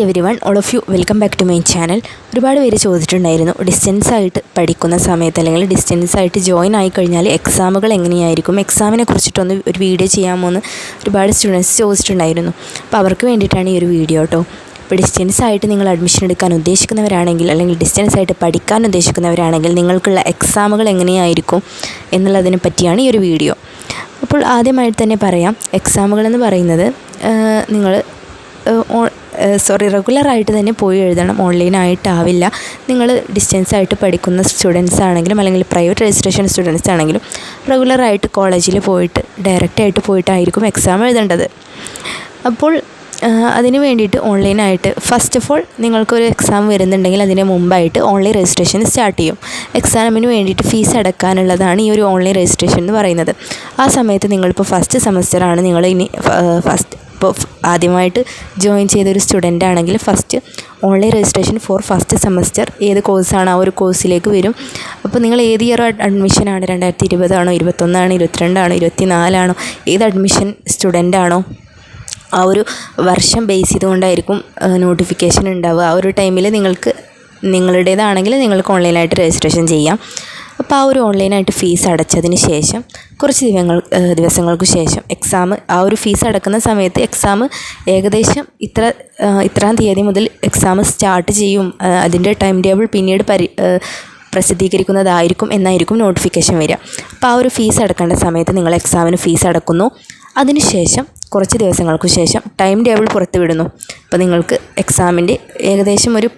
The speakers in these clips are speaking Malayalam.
Hi everyone all of you welcome back to my channel ഒരുപാട് പേര് ചോദിച്ചിട്ടുണ്ടായിരുന്നു ഡിസ്റ്റൻസ് ആയിട്ട് പഠിക്കുന്ന സമയത്ത് അല്ലെങ്കിൽ ഡിസ്റ്റൻസ് ആയിട്ട് ജോയിൻ ആയി കഴിഞ്ഞാൽ എക്സാമുകൾ എങ്ങനെയായിരിക്കും? എക്സാമിനെ കുറിച്ചിട്ടൊന്ന് ഒരു വീഡിയോ ചെയ്യാമോ എന്ന് ഒരുപാട് സ്റ്റുഡൻസ് ചോദിച്ചിട്ടുണ്ടായിരുന്നു. അപ്പോൾ അവർക്ക് വേണ്ടിയിട്ടാണ് ഈ ഒരു വീഡിയോ കേട്ടോ ഇപ്പോൾ ഡിസ്റ്റൻസ് ആയിട്ട് നിങ്ങൾ അഡ്മിഷൻ എടുക്കാൻ ഉദ്ദേശിക്കുന്നവരാണെങ്കിൽ അല്ലെങ്കിൽ ഡിസ്റ്റൻസ് ആയിട്ട് പഠിക്കാൻ ഉദ്ദേശിക്കുന്നവരാണെങ്കിൽ നിങ്ങൾക്കുള്ള എക്സാമുകൾ എങ്ങനെയായിരിക്കും എന്നുള്ളതിനെ പറ്റിയാണ് ഈ ഒരു വീഡിയോ അപ്പോൾ ആദ്യമായിട്ട് തന്നെ പറയാം എക്സാമുകൾ എന്ന് പറയുന്നത് നിങ്ങൾ സോറി റെഗുലറായിട്ട് തന്നെ പോയി എഴുതണം. ഓൺലൈനായിട്ടാവില്ല നിങ്ങൾ ഡിസ്റ്റൻസ് ആയിട്ട് പഠിക്കുന്ന സ്റ്റുഡൻസ് ആണെങ്കിലും അല്ലെങ്കിൽ പ്രൈവറ്റ് രജിസ്ട്രേഷൻ സ്റ്റുഡൻസ് ആണെങ്കിലും റെഗുലറായിട്ട് കോളേജിൽ പോയിട്ട് ഡയറക്റ്റായിട്ട് പോയിട്ടായിരിക്കും എക്സാം എഴുതേണ്ടത്. അപ്പോൾ അതിന് വേണ്ടിയിട്ട് ഓൺലൈനായിട്ട് ഫസ്റ്റ് ഓഫ് ഓൾ നിങ്ങൾക്കൊരു എക്സാം വരുന്നുണ്ടെങ്കിൽ അതിന് മുമ്പായിട്ട് ഓൺലൈൻ രജിസ്ട്രേഷൻ സ്റ്റാർട്ട് ചെയ്യും. എക്സാമിന് വേണ്ടിയിട്ട് ഫീസ് അടക്കാനുള്ളതാണ് ഈ ഒരു ഓൺലൈൻ രജിസ്ട്രേഷൻ എന്ന് പറയുന്നത്. ആ സമയത്ത് നിങ്ങളിപ്പോൾ ഫസ്റ്റ് സെമസ്റ്ററാണ് നിങ്ങൾ ഇനി ഫസ്റ്റ് ഇപ്പോൾ ആദ്യമായിട്ട് ജോയിൻ ചെയ്ത ഒരു സ്റ്റുഡന്റ് ആണെങ്കിൽ first online registration for first semester ഏത് കോഴ്സാണ് ആ ഒരു കോഴ്സിലേക്ക് വരും. അപ്പോൾ നിങ്ങൾ ഏത് ഇയർ അഡ്മിഷനാണ് രണ്ടായിരത്തി ഇരുപതാണോ ഇരുപത്തൊന്നാണോ ഇരുപത്തിരണ്ടാണോ ഇരുപത്തി നാലാണോ ഏത് അഡ്മിഷൻ സ്റ്റുഡന്റ് ആണോ? ആ ഒരു വർഷം ബേസ് ചെയ്തുകൊണ്ടായിരിക്കും നോട്ടിഫിക്കേഷൻ ഉണ്ടാവുക. ആ ഒരു ടൈമിൽ നിങ്ങൾക്ക് നിങ്ങളുടേതാണെങ്കിൽ നിങ്ങൾക്ക് ഓൺലൈനായിട്ട് രജിസ്ട്രേഷൻ ചെയ്യാം. അപ്പോൾ ആ ഒരു ഓൺലൈനായിട്ട് ഫീസ് അടച്ചതിന് ശേഷം കുറച്ച് ദിവസങ്ങൾ ദിവസങ്ങൾക്ക് ശേഷം എക്സാം ആ ഒരു ഫീസ് അടക്കുന്ന സമയത്ത് എക്സാം ഏകദേശം ഇത്ര ഇത്രാം തീയതി മുതൽ എക്സാം സ്റ്റാർട്ട് ചെയ്യും. അതിന്റെ ടൈം ടേബിൾ പിന്നീട് പരി പ്രസിദ്ധീകരിക്കുന്നതായിരിക്കും എന്നായിരിക്കും നോട്ടിഫിക്കേഷൻ വരിക. അപ്പോൾ ആ ഒരു ഫീസ് അടക്കേണ്ട സമയത്ത് നിങ്ങൾ എക്സാമിന് ഫീസ് അടക്കുന്നു. അതിനുശേഷം കുറച്ച് ദിവസങ്ങൾക്ക് ശേഷം ടൈം ടേബിൾ പുറത്തുവിടുന്നു. അപ്പോൾ നിങ്ങൾക്ക് എക്സാമിന്റെ ഏകദേശം ഒരു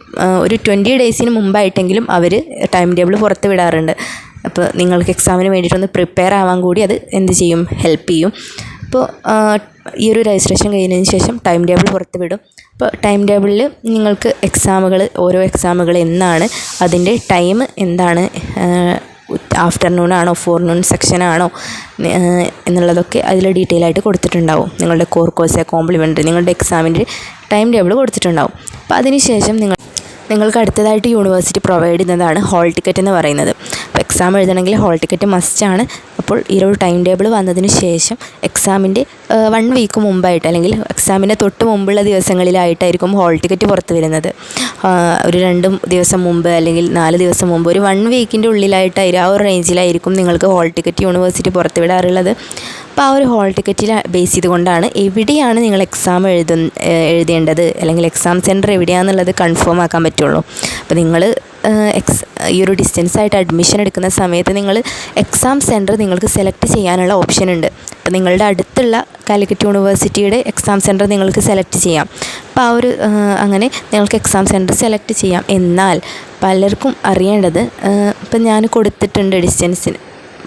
ഒരു ട്വന്റി ഡേയ്സിന് മുമ്പായിട്ടെങ്കിലും അവർ ടൈം ടേബിൾ പുറത്ത് വിടാറുണ്ട് അപ്പോൾ നിങ്ങൾക്ക് എക്സാമിന് വേണ്ടിയിട്ടൊന്ന് പ്രിപ്പയർ ആവാൻ കൂടി അത് എന്ത് ചെയ്യും? ഹെൽപ്പ് ചെയ്യും. അപ്പോൾ ഈ ഒരു രജിസ്ട്രേഷൻ കഴിഞ്ഞതിന് ശേഷം ടൈം ടേബിൾ പുറത്ത് വിടും അപ്പോൾ ടൈം ടേബിളിൽ നിങ്ങൾക്ക് എക്സാമുകൾ ഓരോ എക്സാമുകൾ എന്നാണ് അതിന്റെ ടൈം എന്താണ് ആഫ്റ്റർനൂൺ ആണോ ഫോർനൂൺ സെക്ഷൻ ആണോ എന്നുള്ളതൊക്കെ അതിൽ ഡീറ്റെയിൽ ആയിട്ട് കൊടുത്തിട്ടുണ്ടാവും. നിങ്ങളുടെ കോർ കോഴ്സ് കോംപ്ലിമെന്ററി നിങ്ങളുടെ എക്സാമിന്റെ ടൈം ടേബിൾ കൊടുത്തിട്ടുണ്ടാവും. അപ്പോൾ അതിനുശേഷം നിങ്ങൾ നിങ്ങൾക്ക് അടുത്തതായിട്ട് യൂണിവേഴ്സിറ്റി പ്രൊവൈഡ് ചെയ്യുന്നതാണ് ഹോൾ ടിക്കറ്റ് എന്ന് പറയുന്നത്. അപ്പോൾ എക്സാം എഴുതണമെങ്കിൽ ഹോൾ ടിക്കറ്റ് മസ്റ്റാണ് അപ്പോൾ ഈ ഒരു ടൈം ടേബിൾ വന്നതിന് ശേഷം എക്സാമിന്റെ വൺ വീക്ക് മുമ്പായിട്ട് അല്ലെങ്കിൽ എക്സാമിന്റെ തൊട്ട് മുമ്പുള്ള ദിവസങ്ങളിലായിട്ടായിരിക്കും ഹോൾ ടിക്കറ്റ് പുറത്ത് വരുന്നത്. ഒരു രണ്ട് ദിവസം മുമ്പ് അല്ലെങ്കിൽ നാല് ദിവസം മുമ്പ് ഒരു വൺ വീക്കിന്റെ ഉള്ളിലായിട്ടായിരിക്കും ആ ഒരു റേഞ്ചിലായിരിക്കും നിങ്ങൾക്ക് ഹോൾ ടിക്കറ്റ് യൂണിവേഴ്സിറ്റി പുറത്ത് വിടാറുള്ളത്. അപ്പോൾ ആ ഒരു ഹോൾ ടിക്കറ്റിൽ ബേസ് ചെയ്തുകൊണ്ടാണ് എവിടെയാണ് നിങ്ങൾ എക്സാം എഴുതു എഴുതേണ്ടത്? അല്ലെങ്കിൽ എക്സാം സെന്റർ എവിടെയാണെന്നുള്ളത് കൺഫേം ആക്കാൻ പറ്റുള്ളൂ. അപ്പോൾ നിങ്ങൾ എക്സ് ഈ ഒരു ഡിസ്റ്റൻസ് ആയിട്ട് അഡ്മിഷൻ എടുക്കുന്ന സമയത്ത് നിങ്ങൾ എക്സാം സെന്റർ നിങ്ങൾക്ക് സെലക്ട് ചെയ്യാനുള്ള ഓപ്ഷൻ ഉണ്ട്. അപ്പോൾ നിങ്ങളുടെ അടുത്തുള്ള കാലിക്കറ്റ് യൂണിവേഴ്സിറ്റിയുടെ എക്സാം സെന്റർ നിങ്ങൾക്ക് സെലക്ട് ചെയ്യാം. അപ്പോൾ ആ ഒരു അങ്ങനെ നിങ്ങൾക്ക് എക്സാം സെന്റർ സെലക്ട് ചെയ്യാം. എന്നാൽ പലർക്കും അറിയേണ്ടത് ഇപ്പം ഞാൻ കൊടുത്തിട്ടുണ്ട് ഡിസ്റ്റൻസിന്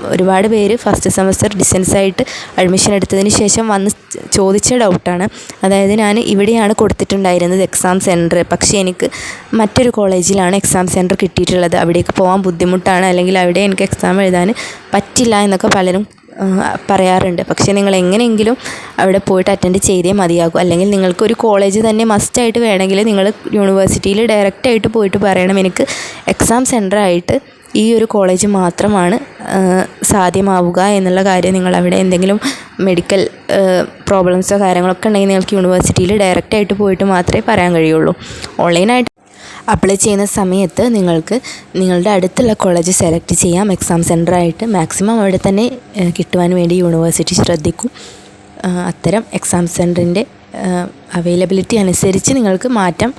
ഒരുപാട് പേര് ഫസ്റ്റ് സെമസ്റ്റർ ഡിസ്റ്റൻസ് ആയിട്ട് അഡ്മിഷൻ എടുത്തതിന് ശേഷം വന്ന് ചോദിച്ച ഡൗട്ടാണ് അതായത് ഞാൻ ഇവിടെയാണ് കൊടുത്തിട്ടുണ്ടായിരുന്നത് എക്സാം സെന്റർ പക്ഷേ എനിക്ക് മറ്റൊരു കോളേജിലാണ് എക്സാം സെന്റർ കിട്ടിയിട്ടുള്ളത്. അവിടേക്ക് പോകാൻ ബുദ്ധിമുട്ടാണ്. അല്ലെങ്കിൽ അവിടെ എനിക്ക് എക്സാം എഴുതാൻ പറ്റില്ല എന്നൊക്കെ പലരും പറയാറുണ്ട്. പക്ഷേ നിങ്ങൾ എങ്ങനെയെങ്കിലും അവിടെ പോയിട്ട് അറ്റൻഡ് ചെയ്തേ മതിയാകും. അല്ലെങ്കിൽ നിങ്ങൾക്ക് ഒരു കോളേജ് തന്നെ മസ്റ്റായിട്ട് വേണമെങ്കിൽ നിങ്ങൾ യൂണിവേഴ്സിറ്റിയിൽ ഡയറക്റ്റായിട്ട് പോയിട്ട് പറയണം. എനിക്ക് എക്സാം സെന്റർ ആയിട്ട് ഈ ഒരു കോളേജ് മാത്രമാണ് സാധ്യമാവുക എന്നുള്ള കാര്യം നിങ്ങൾ അവിടെ എന്തെങ്കിലും മെഡിക്കൽ പ്രോബ്ലംസോ കാര്യങ്ങളൊക്കെ ഉണ്ടെങ്കിൽ നിങ്ങൾക്ക് യൂണിവേഴ്സിറ്റിയിൽ ഡയറക്റ്റായിട്ട് പോയിട്ട് മാത്രമേ പറയാൻ കഴിയുള്ളൂ. ഓൺലൈനായിട്ട് അപ്ലൈ ചെയ്യുന്ന സമയത്ത് നിങ്ങൾക്ക് നിങ്ങളുടെ അടുത്തുള്ള കോളേജ് സെലക്ട് ചെയ്യാം. എക്സാം സെന്ററായിട്ട് മാക്സിമം അവിടെ തന്നെ കിട്ടുവാൻ വേണ്ടി യൂണിവേഴ്സിറ്റി ശ്രദ്ധിക്കും. അത്തരം എക്സാം സെന്ററിന്റെ അവൈലബിലിറ്റി അനുസരിച്ച് നിങ്ങൾക്ക് മാറ്റം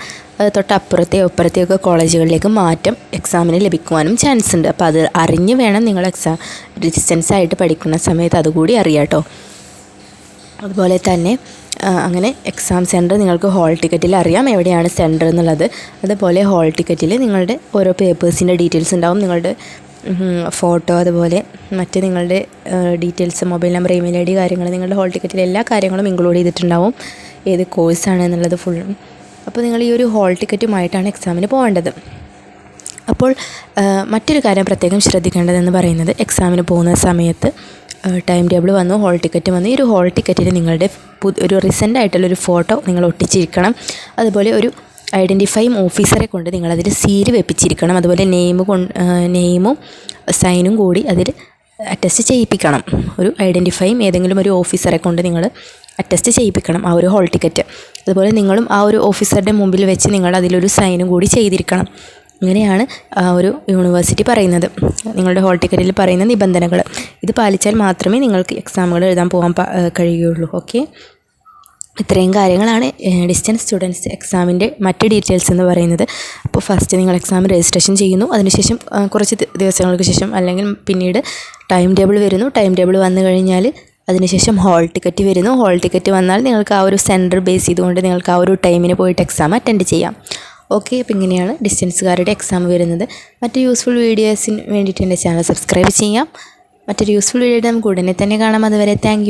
തൊട്ടപ്പുറത്തെയോ അപ്പുറത്തെയൊക്കെ കോളേജുകളിലേക്ക് മാറ്റം എക്സാമിന് ലഭിക്കുവാനും ചാൻസ് ഉണ്ട്. അപ്പോൾ അത് അറിഞ്ഞ് വേണം നിങ്ങൾ എക്സാം ഡിസ്റ്റൻസ് ആയിട്ട് പഠിക്കുന്ന സമയത്ത് അതുകൂടി അറിയാട്ടോ അതുപോലെ തന്നെ അങ്ങനെ എക്സാം സെന്റർ നിങ്ങൾക്ക് ഹോൾ ടിക്കറ്റിൽ അറിയാം എവിടെയാണ് സെന്റർ എന്നുള്ളത്. അതുപോലെ ഹോൾ ടിക്കറ്റിൽ നിങ്ങളുടെ ഓരോ പേപ്പേഴ്സിന്റെ ഡീറ്റെയിൽസ് ഉണ്ടാവും. നിങ്ങളുടെ ഫോട്ടോ അതുപോലെ മറ്റ് നിങ്ങളുടെ details mobile number email I D കാര്യങ്ങൾ നിങ്ങളുടെ ഹോൾ ടിക്കറ്റിൽ എല്ലാ കാര്യങ്ങളും ഇൻക്ലൂഡ് ചെയ്തിട്ടുണ്ടാവും. ഏത് കോഴ്സാണ് എന്നുള്ളത് ഫുള്ളും അപ്പോൾ നിങ്ങൾ ഈ ഒരു ഹോൾ ടിക്കറ്റുമായിട്ടാണ് എക്സാമിന് പോകേണ്ടത്. അപ്പോൾ മറ്റൊരു കാര്യം പ്രത്യേകം ശ്രദ്ധിക്കേണ്ടതെന്ന് പറയുന്നത് എക്സാമിന് പോകുന്ന സമയത്ത് ടൈം ടേബിൾ വന്നു ഹോൾ ടിക്കറ്റ് വന്നു. ഈ ഒരു ഹോൾ ടിക്കറ്റിൽ നിങ്ങളുടെ ഒരു റീസെന്റ് ആയിട്ടുള്ളൊരു ഫോട്ടോ നിങ്ങൾ ഒട്ടിച്ചിരിക്കണം. അതുപോലെ ഒരു ഐഡന്റിഫൈം ഓഫീസറെ കൊണ്ട് നിങ്ങളതിൽ സീൽ വെപ്പിച്ചിരിക്കണം. അതുപോലെ നെയിം കൊണ്ട് നെയിമും സൈനും കൂടി അതിൽ അറ്റസ്റ്റ് ചെയ്യിപ്പിക്കണം. ഒരു ഐഡന്റിഫൈയും ഏതെങ്കിലും ഒരു ഓഫീസറെ കൊണ്ട് നിങ്ങൾ അറ്റസ്റ്റ് ചെയ്യിപ്പിക്കണം ആ ഒരു ഹോൾ ടിക്കറ്റ് അതുപോലെ നിങ്ങളും ആ ഒരു ഓഫീസറുടെ മുമ്പിൽ വെച്ച് നിങ്ങൾ അതിലൊരു സൈനും കൂടി ചെയ്തിരിക്കണം. ഇങ്ങനെയാണ് ആ ഒരു യൂണിവേഴ്സിറ്റി പറയുന്നത്. നിങ്ങളുടെ ഹോൾ ടിക്കറ്റിൽ പറയുന്ന നിബന്ധനകൾ. ഇത് പാലിച്ചാൽ മാത്രമേ നിങ്ങൾക്ക് എക്സാമുകൾ എഴുതാൻ പോകാൻ കഴിയുകയുള്ളൂ ഓക്കെ ഇത്രയും കാര്യങ്ങളാണ് ഡിസ്റ്റൻസ് സ്റ്റുഡൻസ് എക്സാമിന്റെ മറ്റ് ഡീറ്റെയിൽസ് എന്ന് പറയുന്നത്. അപ്പോൾ ഫസ്റ്റ് നിങ്ങൾ എക്സാം രജിസ്ട്രേഷൻ ചെയ്യുന്നു. അതിനുശേഷം കുറച്ച് ദിവസങ്ങൾക്ക് ശേഷം അല്ലെങ്കിൽ പിന്നീട് ടൈം ടേബിൾ വരുന്നു. ടൈം ടേബിൾ വന്നു കഴിഞ്ഞാൽ അതിനുശേഷം ഹോൾ ടിക്കറ്റ് വരുന്നു. ഹോൾ ടിക്കറ്റ് വന്നാൽ നിങ്ങൾക്ക് ആ ഒരു സെന്റർ ബേസ് ചെയ്തുകൊണ്ട് നിങ്ങൾക്ക് ആ ഒരു ടൈമിന് പോയിട്ട് എക്സാം അറ്റൻഡ് ചെയ്യാം. ഓക്കെ അപ്പോൾ ഇങ്ങനെയാണ് ഡിസ്റ്റൻസുകാരുടെ എക്സാം വരുന്നത്. മറ്റ് യൂസ്ഫുൾ വീഡിയോസിന് വേണ്ടിയിട്ട് എന്റെ ചാനൽ സബ്സ്ക്രൈബ് ചെയ്യാം. മറ്റൊരു യൂസ്ഫുൾ വീഡിയോ നമുക്ക് ഉടനെ തന്നെ കാണാം. അതുവരെ താങ്ക്